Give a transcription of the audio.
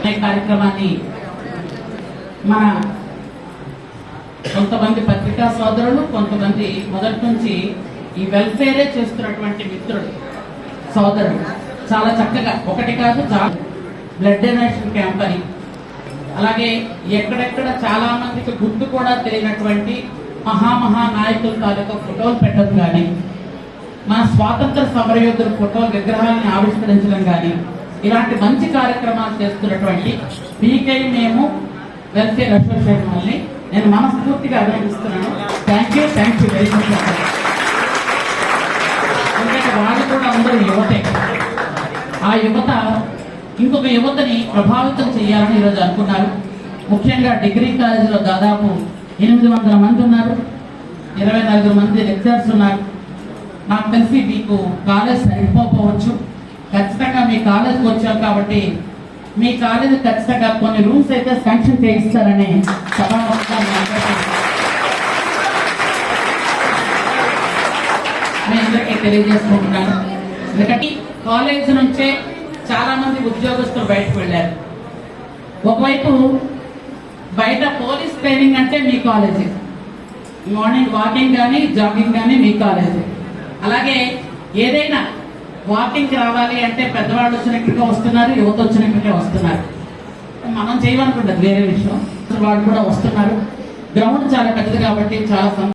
అనే కార్యక్రమాన్ని మన కొంతమంది పత్రికా సోదరులు కొంతమంది మొదటి నుంచి ఈ వెల్ఫేరే చేస్తున్నటువంటి మిత్రుడు సోదరుడు చాలా చక్కగా ఒకటి కాదు చాలా బ్లడ్ డొనేషన్ క్యాంప్ అని. అలాగే ఎక్కడెక్కడ చాలా మందికి గుర్తు కూడా తెలియనటువంటి మహామహా నాయకుల తాలూకా ఫోటోలు పెట్టడం కానీ మన స్వాతంత్ర సమరయోధుల ఫోటోలు విగ్రహాలను ఆవిష్కరించడం కానీ ఇలాంటి మంచి కార్యక్రమాలు చేస్తున్నటువంటి పీకే మేము వెల్ఫేర్ అసోసియేషన్ వాళ్ళని నేను మనస్ఫూర్తిగా అభినందిస్తున్నాను. Thank you thank you very much ఎందుకంటే వాళ్ళు కూడా అందరూ యువతే. ఆ యువత ఇంకొక యువతని ప్రభావితం చేయాలని ఈరోజు అనుకున్నారు. ముఖ్యంగా డిగ్రీ కాలేజీలో దాదాపు ఎనిమిది వందల మంది ఉన్నారు. ఇరవై నలుగురు మంది లెక్చర్స్ ఉన్నారు. నాకు తెలిసి మీకు కాలేజ్ సరిపోవచ్చు మీ కాలేజ్కి వచ్చాం కాబట్టి మీ కాలేజ్ ఖచ్చితంగా కొన్ని రూమ్స్ అయితే శాంక్షన్ చేయిస్తారని మీ అందరికీ తెలియజేసుకుంటున్నాను. ఎందుకంటే కాలేజ్ నుంచే చాలా మంది ఉద్యోగస్తులు బయటకు వెళ్ళారు. ఒకవైపు బయట పోలీస్ ట్రైనింగ్ అంటే మీ కాలేజీ. మార్నింగ్ వాకింగ్ కానీ జాగింగ్ కానీ మీ కాలేజీ. అలాగే ఏదైనా వాకింగ్ రావాలి అంటే పెద్దవాళ్ళు వచ్చినట్టుగా వస్తున్నారు యువత వచ్చినట్టుగా వస్తున్నారు. మనం చేయమనుకుంటుంది వేరే విషయం. వాళ్ళు కూడా వస్తున్నారు. గ్రౌండ్ చాలా పెద్దది కాబట్టి చాలా